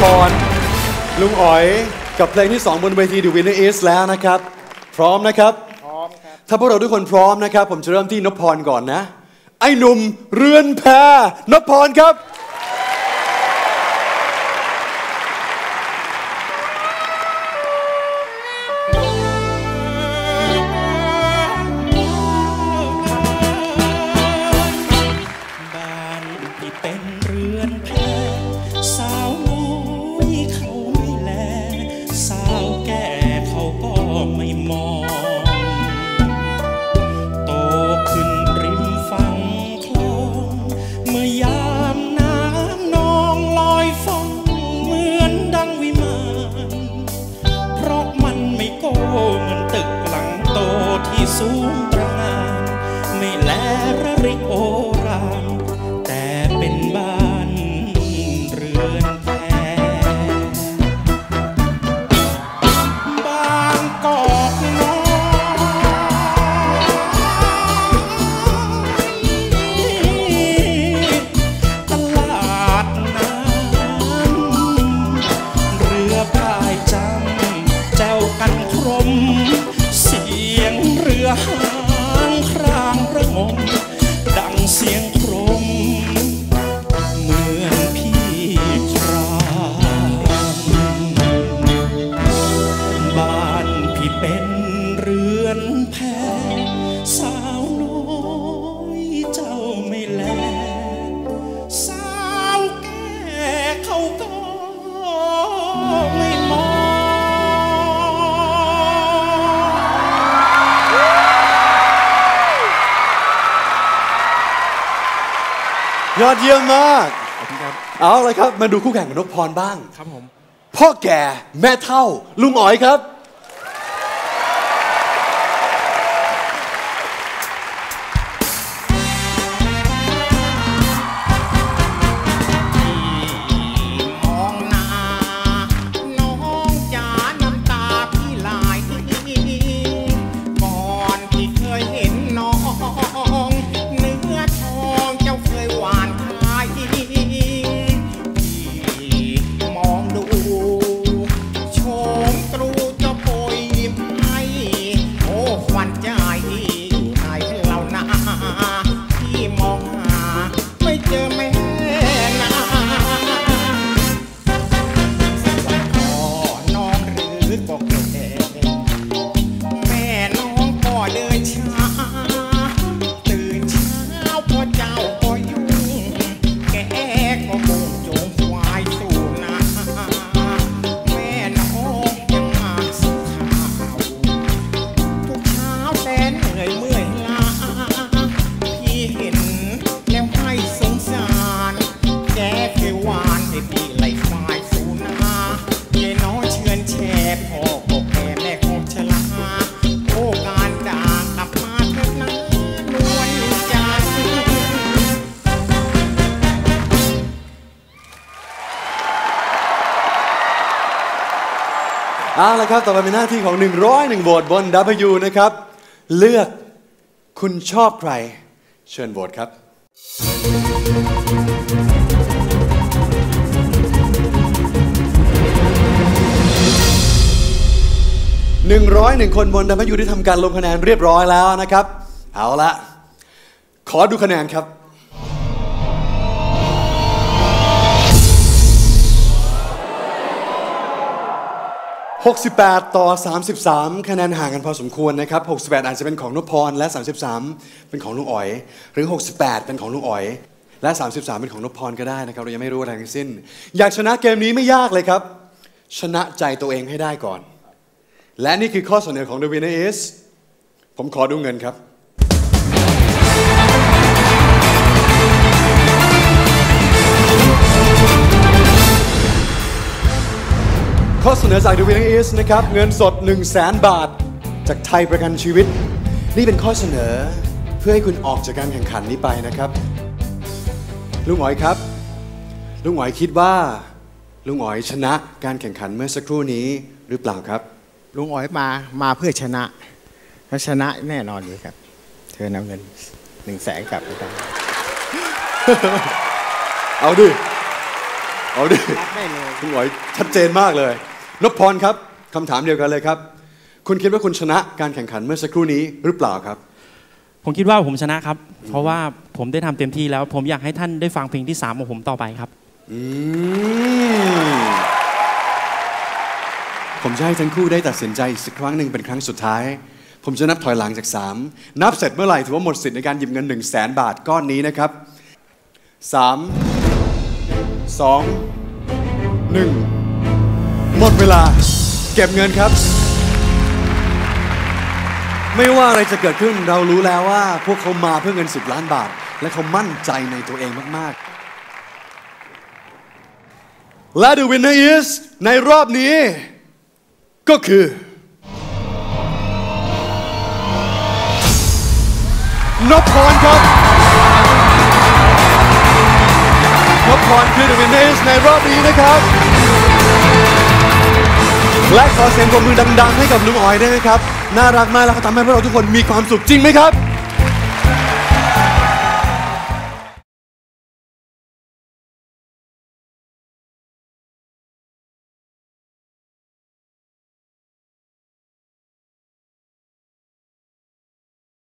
พร ลุงอ๋อยกับเพลงที่ 2 บนเวที The Winner Is แล้วนะครับ พร้อมนะครับ พร้อมครับ ถ้าพวกเราทุกคนพร้อมนะครับ ผมจะเริ่มที่นพพรก่อนนะ ไอ้หนุ่มเรือนแพนพพรครับ เป็นเรือนแพสาวน้อยเจ้าไม่แล สาวแก่เขาก็ไม่มองยอดเยี่ยมมาก เอาเลยครับ มาดูคู่แข่งของนพพรบ้าง ครับผม พ่อแก่แม่เท่าลุงอ๋อยครับ เอาละครับ ต่อไปเป็นหน้าที่ของ 101โหวตบน W นะครับ เลือกคุณชอบใคร เชิญโหวตครับ 101 คนบน W ได้ทำการลงคะแนนเรียบร้อยแล้วนะครับ เอาละขอดูคะแนนครับ 68 ต่อ 33 คะแนนห่างกันพอสมควรนะครับ 68 อาจจะเป็นของนพพรและ 33 เป็นของลุงอ๋อย หรือ 68 เป็นของลุงอ๋อย และ 33 เป็นของนพพรก็ได้นะครับ เรายังไม่รู้อะไรทั้งสิ้น อยากชนะเกมนี้ไม่ยากเลยครับ ชนะใจตัวเองให้ได้ก่อน และนี่คือข้อเสนอของเดวินเอสผมขอดูเงินครับ ข้อเสนอจาก The Winner is นะครับ เงินสด 1 0 0 0 0แบาท จากไทยประกันชีวิต นี่เป็นข้อเสนอเพื่อให้คุณออกจากการแข่งขันนี้ไปนะครับ ลุงอ๋อยครับ ลุงอ๋อยคิดว่า ลุงอ๋อยชนะการแข่งขันเมื่อสักครู่นี้หรือเปล่าครับ ลุงอ๋อยมามาเพื่อชนะถ้าชนะแน่นอนอยู่ครับ เธอนำเงินหนึ่งแสนกลับไปได้เอาดิ เอาดิ รับได้เลย ลุงอ๋อยชัดเจนมากเลย นพพรครับคำถามเดียวกันเลยครับ คุณคิดว่าคุณชนะการแข่งขันเมื่อสักครู่นี้หรือเปล่าครับ ผมคิดว่าผมชนะครับ เพราะว่าผมได้ทำเต็มที่แล้ว ผมอยากให้ท่านได้ฟังเพลงที่ 3 ของผมต่อไปครับอืมผมจะให้ทั้งคู่ได้ตัดสินใจอีกสักครั้งหนึ่งเป็นครั้งสุดท้าย ผมจะนับถอยหลังจาก 3 นับเสร็จเมื่อไหร่ถือว่าหมดสิทธิ์ในการหยิบเงิน 1 0 0 0 0แสนบาทก้อนนี้นะครับ 3 2 1 หมดเวลา เก็บเงินครับ ไม่ว่าอะไรจะเกิดขึ้นเรารู้แล้วว่า พวกเขามาเพื่อเงิน 10 ล้านบาท และเขามั่นใจในตัวเองมาก ๆ และ the winner is ในรอบนี้ ก็คือ นพพรครับนพพรคือ the winner is ในรอบนี้นะครับ และขอเสียงปรบมือดัง ๆ ให้กับลุงอ้อยได้ไหมครับ น่ารักมากแล้วเขาทำให้พวกเราทุกคนมีความสุขจริงไหมครับ